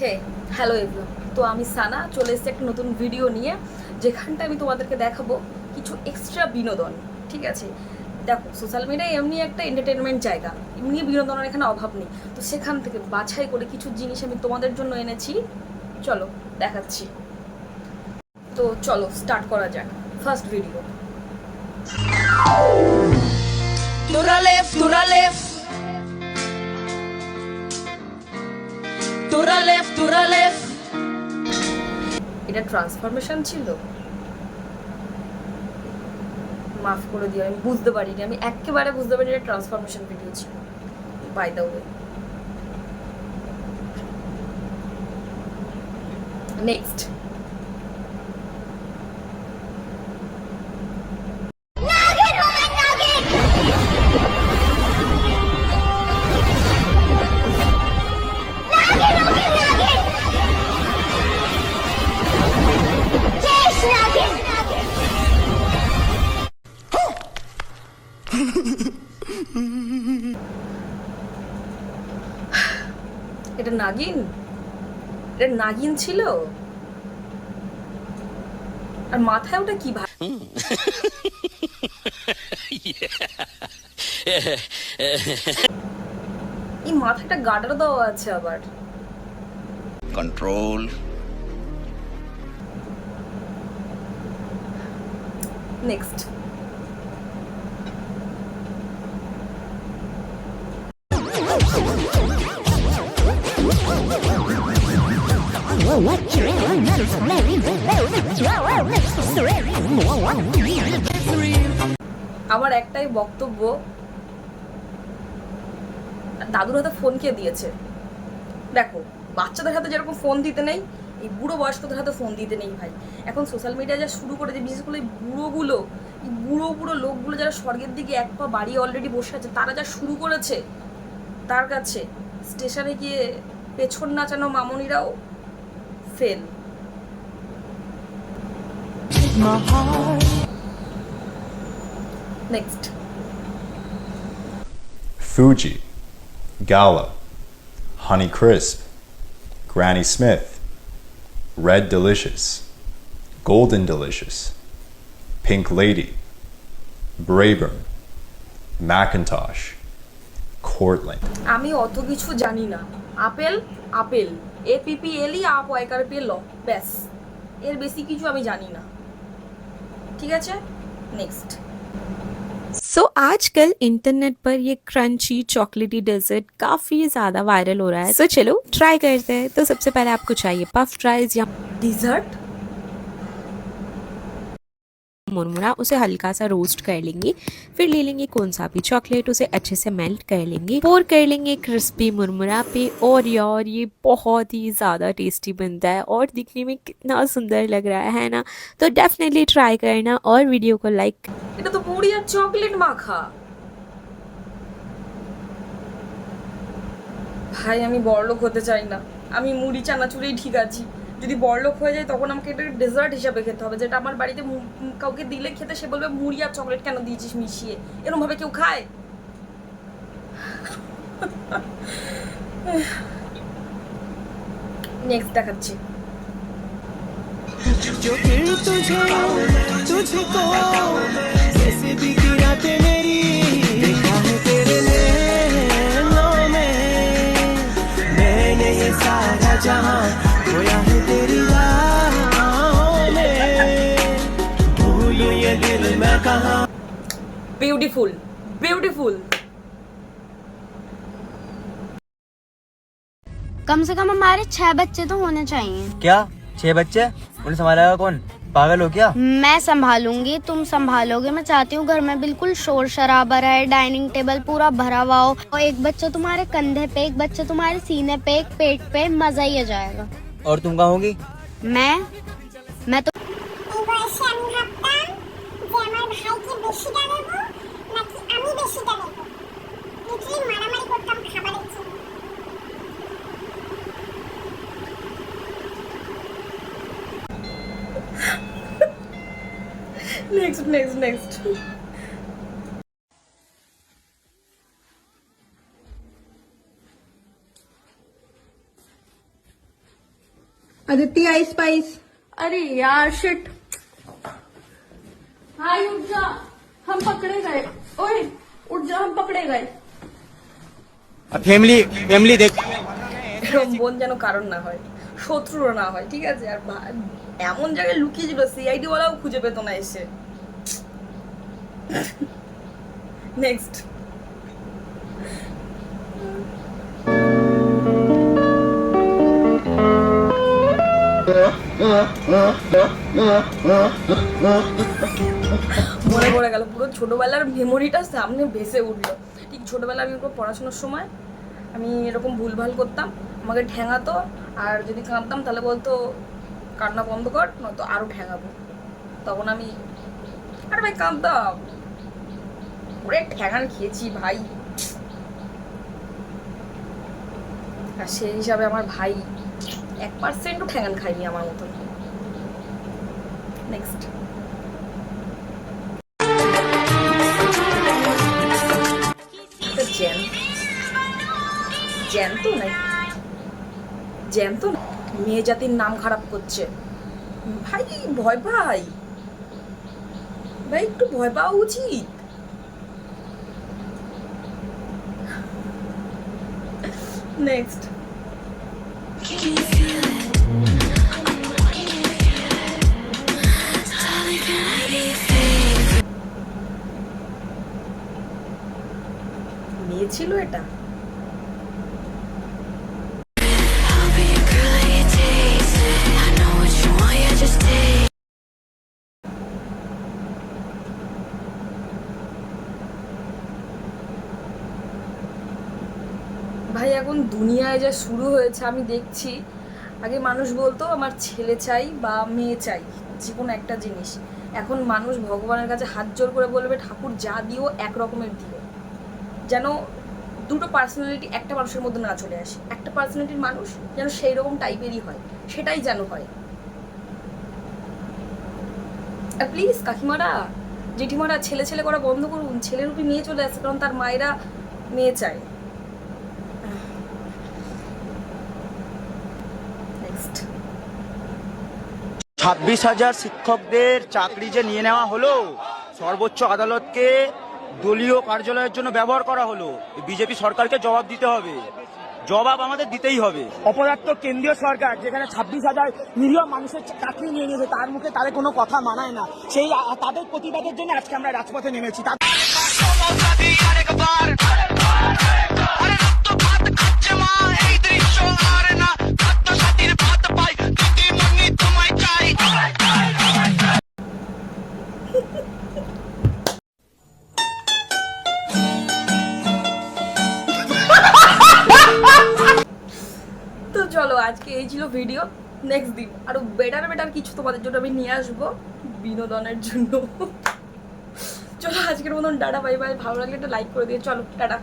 হে hello everyone তো আমি সানা চলে এসেছি একটা নতুন ভিডিও নিয়ে যেখানটা আমি তোমাদেরকে দেখাবো কিছু এক্সট্রা বিনোদন ঠিক আছে? দেখো সোশ্যাল মিডিয়া এমনি একটা এন্টারটেনমেন্ট জায়গা এমনি বিনোদনের এখানে অভাব নেই। তো সেখান থেকে বাছাই করে কিছু জিনিস আমি তোমাদের জন্য এনেছি। চলো দেখাচ্ছি। তো চলো স্টার্ট করা যাক। First video Tura left, tura left. Tura left, তোরা left. এটা ট্রান্সফরমেশন ছিল? মাফ করে দিও আমি বুঝতে পারিনি। আমি একেবারে বুঝতে পারিনি এটা ট্রান্সফরমেশন ভিডিও ছিল। বাই দ্য ওয়ে নেক্সট এটা নাগিন? এটা নাগিন ছিল? আর মাথায় ওটা কি ভাই এই মাথাটা গাডার দেওয়া আছে আবার। control next. আমার একটাই বক্তব্য, দাদুর হাতে ফোন কে দিয়েছে? দেখো, বাচ্চাদের হাতে যেরকম ফোন দিতে নেই, এই বুড়ো বয়স্কদের হাতে ফোন দিতে নেই ভাই। এখন সোশ্যাল মিডিয়া যা শুরু করেছে বিশেষ করে এই বুড়োগুলো, এই বুড়ো বুড়ো লোকগুলো যারা স্বর্গের দিকে এক পা বাড়িয়ে অলরেডি বসে আছে, তারা যা শুরু করেছে, তার কাছে স্টেশনে গিয়ে পেছন নাচানো মামনিরাও fell Next Fuji, Gala, Honey Crisp, Granny Smith, Red Delicious, Golden Delicious, Pink Lady, Brayburn, Macintosh, Cortland. আমি অত কিছু জানি না apple apple A P P L E up ওয়াইকার pay ল ব্যাস এর বেশি কিছু আমি জানি না ठीक है नेक्स्ट सो so, आजकल इंटरनेट पर ये क्रंची चॉकलेटी डेजर्ट काफ़ी ज़्यादा वायरल हो रहा है। सो so, चलो ट्राई करते हैं। तो सबसे पहले आपको चाहिए पफ ट्राइज या डिजर्ट मुरमुरा उसे हल्का सा रोस्ट कर लेंगे फिर ले लेंगे कौन सा भी चॉकलेट उसे अच्छे से मेल्ट कर लेंगे और कर लेंगे क्रिस्पी मुरमुरा पे और यार ये बहुत ही ज़्यादा टेस्टी बनता है और दिखने में कितना सुंदर लग रहा है है ना तो डेफिनेटली ट्राई करना और वीडियो को लाइक এটা তো মুড়ি আর চকলেট মাখা ভাই আমি বড়লোক হতে চাই না আমি মুড়ি চানাচুরেই ঠিক আছি যদি বড়লোক হয়ে যায় তখন আমাকে এটা ডেজার্ট হিসাবে খেতে হবে যেটা আমার বাড়িতে মু- উম, কাউকে দিলে খেতে সে বলবে মুড়ি আর চকলেট কেন দিয়েছিস মিশিয়ে এরকম ভাবে কেউ খায় নেক্সট দেখাচ্ছি जो फिर तुझे तुझको जैसे भी गिराते मेरी देखा है तेरे नैनों में मैंने ये सारा जहां ब्यूटीफुल ब्यूटीफुल। कम से कम हमारे छह बच्चे तो होने चाहिए। क्या? छह बच्चे? उन्हें संभालेगा कौन? पागल हो क्या? मैं संभालूँगी तुम संभालोगे। मैं चाहती हूँ घर में बिल्कुल शोर शराबा रहे डाइनिंग टेबल पूरा भरा हुआ हो। और एक बच्चा तुम्हारे कंधे पे एक बच्चा तुम्हारे सीने पे एक पेट पे मज़ा ही आ जाएगा। और तुम कहा होगी? मैं next next next Aditi I spice अरे यार शिट भाई उठ जा हम पकड़े गए ओए उठ जा हम पकड़े गए फैमिली फैमिली देख এরকম বোন যেন কারণ না হয় শত্রুরও না হয়, ঠিক আছে? আর এমন জায়গায় লুকিয়ে ছিল সিআইডি ওয়ালাও খুঁজে পেতো না এসে। নেক্সট মনে পড়ে গেল, পুরো ছোটবেলার মেমোরিটা সামনে ভেসে উঠল। ঠিক ছোটবেলা আমি পড়াশোনার সময় আমি এরকম ভুলভাল করতাম, আমাকে ঠ্যাঙাতো আর যদি কাঁদতাম তাহলে বলতো, কান্না বন্ধ কর, নয়তো আরও ঠ্যাঙাবো তখন আমি, আরে ভাই কাঁদতাম। ওরে ঠ্যাঙান খেয়েছি ভাই। আর সেই হিসাবে আমার ভাই এক পার্সেন্টও ঠ্যাঙান খাইনি আমার মতন। নেক্সট এটা জ্যাম তো নাই। জ্যান্ত মেয়ে জাতির নাম খারাপ করছে। ভাই, ভয় পাই। ভাই, একটু ভয় পাওয়া উচিত। নেক্সট মেয়ে ছিল এটা? ভাই, এখন দুনিয়ায় যা শুরু হয়েছে, আমি দেখছি, আগে মানুষ বলতো, আমার ছেলে চাই বা মেয়ে চাই যে কোনো একটা জিনিস। এখন মানুষ ভগবানের কাছে হাত জোর করে বলবে, ঠাকুর, যা দিও, এক রকমের দিও। যেন দুটো পার্সোনালিটি একটা মানুষের মধ্যে না চলে আসে। একটা পার্সোনালিটির মানুষ যেন সেই রকম টাইপেরই হয়, সেটাই যেন হয়। আর প্লিজ কাকিমারা, জেঠিমারা, ছেলে ছেলে করা বন্ধ করুন। ছেলের উপরে নিয়ে চলে আসে, কারণ তার মায়েরা মেয়ে চায় নেক্সট ছাব্বিশ হাজার শিক্ষকদের চাকরি যে নিয়ে নেওয়া হলো, সর্বোচ্চ আদালতকে দলীয় কার্যালয়ের জন্য ব্যবহার করা হলো। বিজেপি সরকারকে জবাব দিতে হবে। জবাব আমাদের দিতেই হবে। অপদার্থ কেন্দ্রীয় সরকার, যেখানে ছাব্বিশ হাজার নিরীহ মানুষের চাকরি নিয়ে নিয়েছে, তার মুখে তাদের কোনো কথা মানায় না। সেই, তাদের প্রতিবাদের জন্য আজকে আমরা রাজপথে নেমেছি। চলো, আজকে এই ছিল ভিডিও নেক্সট দিন। আরও বেটার বেটার কিছু তোমাদের জন্য আমি নিয়ে আসব বিনোদনের জন্য। চলো, আজকের মতন ডাটা বাই বাই ভালো লাগলে একটা লাইক করে দিয়ে চলো, টাটা।